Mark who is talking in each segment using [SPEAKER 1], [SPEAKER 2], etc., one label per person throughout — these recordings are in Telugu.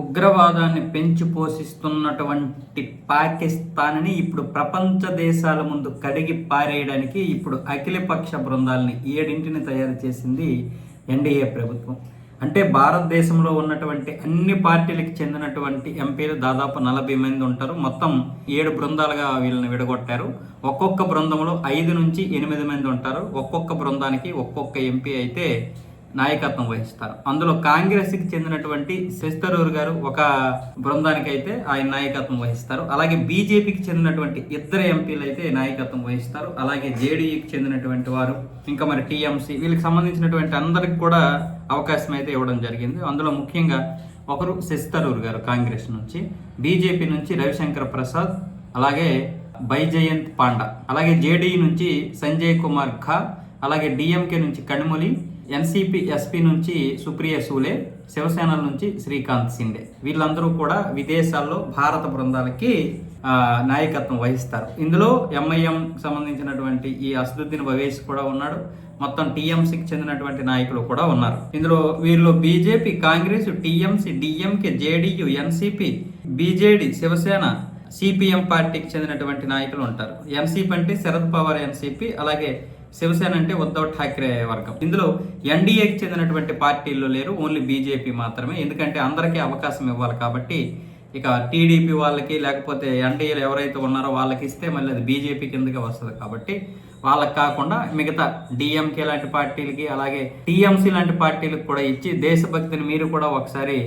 [SPEAKER 1] ఉగ్రవాదాన్ని పెంచి పోషిస్తున్నటువంటి పాకిస్తాన్ని ఇప్పుడు ప్రపంచ దేశాల ముందు కడిగి పారేయడానికి ఇప్పుడు అఖిలపక్ష బృందాలని ఏడింటిని తయారు చేసింది ఎన్డీఏ ప్రభుత్వం. అంటే భారతదేశంలో ఉన్నటువంటి అన్ని పార్టీలకు చెందినటువంటి ఎంపీలు దాదాపు నలభై మంది ఉంటారు. మొత్తం ఏడు బృందాలుగా వీళ్ళని విడగొట్టారు. ఒక్కొక్క బృందంలో ఐదు నుంచి ఎనిమిది మంది ఉంటారు. ఒక్కొక్క బృందానికి ఒక్కొక్క ఎంపీ అయితే నాయకత్వం వహిస్తారు. అందులో కాంగ్రెస్కి చెందినటువంటి శశితరూర్ గారు ఒక బృందానికి అయితే ఆయన నాయకత్వం వహిస్తారు. అలాగే బీజేపీకి చెందినటువంటి ఇద్దరు ఎంపీలు అయితే నాయకత్వం వహిస్తారు. అలాగే జేడీయూకి చెందినటువంటి వారు ఇంకా మరి టీఎంసీ వీళ్ళకి సంబంధించినటువంటి అందరికి కూడా అవకాశం అయితే ఇవ్వడం జరిగింది. అందులో ముఖ్యంగా ఒకరు శశితరూర్ గారు కాంగ్రెస్ నుంచి బీజేపీ నుంచి రవిశంకర్ ప్రసాద్ అలాగే బైజయంత్ పాండా అలాగే జేడీ నుంచి సంజయ్ కుమార్ ఖా అలాగే డిఎంకే నుంచి కణిమొలి ఎన్సిపి ఎస్పీ నుంచి సుప్రియ సూలే శివసేన నుంచి శ్రీకాంత్ సిండే. వీళ్ళందరూ కూడా విదేశాల్లో భారత బృందాలకి నాయకత్వం వహిస్తారు. ఇందులో ఎంఐఎం సంబంధించినటువంటి ఈ అసదుద్దీన్ భవేష్ కూడా ఉన్నాడు. మొత్తం టీఎంసీకి చెందినటువంటి నాయకులు కూడా ఉన్నారు. ఇందులో వీరిలో BJP Congress TMC DMK JDU NCP BJD Shiv Sena CPM పార్టీకి చెందినటువంటి నాయకులు ఉంటారు. ఎన్సిపి అంటే శరద్ పవార్ ఎన్సిపి అలాగే శివసేన అంటే ఉద్ధవ్ ఠాక్రే వర్గం. ఇందులో ఎన్డీఏకి చెందినటువంటి పార్టీల్లో లేరు ఓన్లీ బీజేపీ మాత్రమే. ఎందుకంటే అందరికీ అవకాశం ఇవ్వాలి కాబట్టి ఇక టీడీపీ వాళ్ళకి లేకపోతే ఎన్డీఏలు ఎవరైతే ఉన్నారో వాళ్ళకి ఇస్తే మళ్ళీ అది బీజేపీ కిందకి వస్తుంది కాబట్టి వాళ్ళకి కాకుండా మిగతా డిఎంకే లాంటి పార్టీలకి అలాగే టీఎంసీ లాంటి పార్టీలకు కూడా ఇచ్చి దేశభక్తిని మీరు కూడా ఒకసారి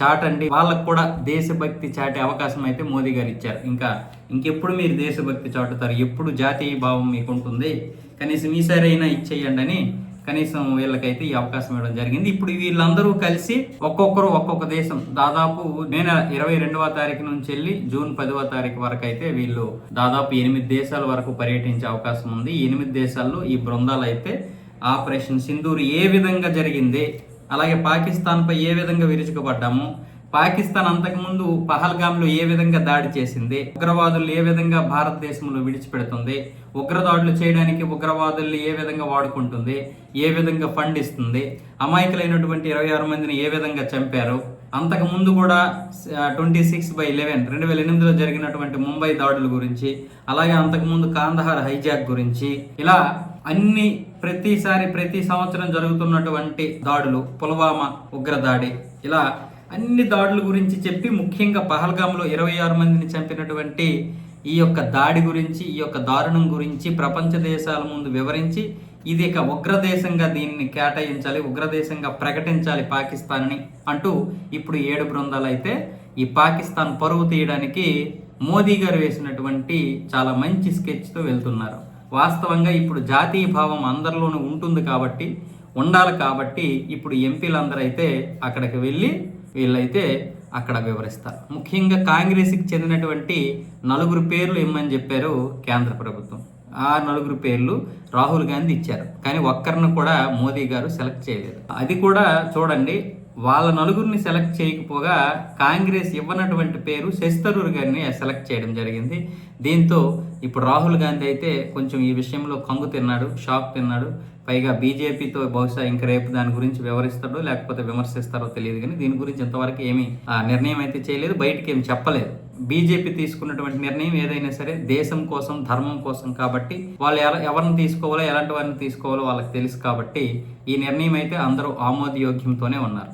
[SPEAKER 1] చాటండి. వాళ్ళకు కూడా దేశభక్తి చాటే అవకాశం అయితే మోదీ గారు ఇచ్చారు. ఇంకా ఇంకెప్పుడు మీరు దేశభక్తి చాటుతారు? ఎప్పుడు జాతీయ భావం మీకు ఉంటుంది కనీసం ఈసారి అయినా ఇచ్చేయండి అని కనీసం వీళ్ళకైతే ఈ అవకాశం ఇవ్వడం జరిగింది. ఇప్పుడు వీళ్ళందరూ కలిసి ఒక్కొక్కరు ఒక్కొక్క దేశం. దాదాపు నేను ఇరవై రెండవ తారీఖు నుంచి వెళ్ళి జూన్ పదవ తారీఖు వరకు అయితే వీళ్ళు దాదాపు ఎనిమిది దేశాల వరకు పర్యటించే అవకాశం ఉంది. ఎనిమిది దేశాల్లో ఈ బృందాలు అయితే ఆపరేషన్ సింధూర్ ఏ విధంగా జరిగింది అలాగే పాకిస్తాన్పై ఏ విధంగా విరుచుకుపడ్డాము పాకిస్తాన్ అంతకుముందు పహల్గామ్లో ఏ విధంగా దాడి చేసింది? ఉగ్రవాదులు ఏ విధంగా భారతదేశంలో విడిచిపెడుతుంది? ఉగ్రదాడులు చేయడానికి ఉగ్రవాదుల్ని ఏ విధంగా వాడుకుంటుంది? ఏ విధంగా ఫండ్ ఇస్తుంది? అమాయకులైనటువంటి ఇరవై ఆరు మందిని ఏ విధంగా చంపారు? అంతకు ముందు కూడా ట్వంటీ సిక్స్ బై లెవెన్ రెండు వేల ఎనిమిదిలో జరిగినటువంటి ముంబై దాడుల గురించి అలాగే అంతకుముందు కాందహార్ హైజాక్ గురించి ఇలా అన్ని ప్రతిసారి ప్రతి సంవత్సరం జరుగుతున్నటువంటి దాడులు పుల్వామా ఉగ్రదాడి ఇలా అన్ని దాడుల గురించి చెప్పి ముఖ్యంగా పహల్గాంలో ఇరవై ఆరు మందిని చంపినటువంటి ఈ యొక్క దాడి గురించి ఈ యొక్క దారుణం గురించి ప్రపంచ దేశాల ముందు వివరించి ఇది ఇక ఉగ్రదేశంగా దీన్ని కేటాయించాలి ఉగ్రదేశంగా ప్రకటించాలి పాకిస్తాన్ని అంటూ ఇప్పుడు ఏడు బృందాలు అయితే ఈ పాకిస్తాన్ పరువు తీయడానికి మోదీ గారు వేసినటువంటి చాలా మంచి స్కెచ్తో వెళ్తున్నారు. వాస్తవంగా ఇప్పుడు జాతీయ భావం అందరిలోనూ ఉంటుంది కాబట్టి ఉండాలి కాబట్టి ఇప్పుడు ఎంపీలందరూ అయితే అక్కడికి వెళ్ళి వీళ్ళైతే అక్కడ వివరిస్తారు ముఖ్యంగా కాంగ్రెస్కి చెందినటువంటి నలుగురు పేర్లు ఇమ్మని చెప్పారు కేంద్ర ప్రభుత్వం. ఆ నలుగురు పేర్లు రాహుల్ గాంధీ ఇచ్చారు. కానీ ఒక్కరిని కూడా మోదీ గారు సెలెక్ట్ చేయలేదు. అది కూడా చూడండి వాళ్ళ నలుగురిని సెలెక్ట్ చేయకపోగా కాంగ్రెస్ ఇవ్వనటువంటి పేరు శశితరూర్ గారిని సెలెక్ట్ చేయడం జరిగింది. దీంతో ఇప్పుడు రాహుల్ గాంధీ అయితే కొంచెం ఈ విషయంలో కంగు తిన్నాడు షాక్ తిన్నాడు. పైగా బీజేపీతో బహుశా ఇంక రేపు దాని గురించి వివరిస్తాడో లేకపోతే విమర్శిస్తారో తెలియదు. కానీ దీని గురించి ఇంతవరకు ఏమీ ఆ, నిర్ణయం అయితే చేయలేదు. బయటికి ఏమి చెప్పలేదు. బీజేపీ తీసుకున్నటువంటి నిర్ణయం ఏదైనా సరే దేశం కోసం ధర్మం కోసం కాబట్టి వాళ్ళు ఎలా ఎవరిని తీసుకోవాలో ఎలాంటి వారిని తీసుకోవాలో వాళ్ళకి తెలుసు కాబట్టి ఈ నిర్ణయం అయితే అందరూ ఆమోదయోగ్యంతోనే ఉన్నారు.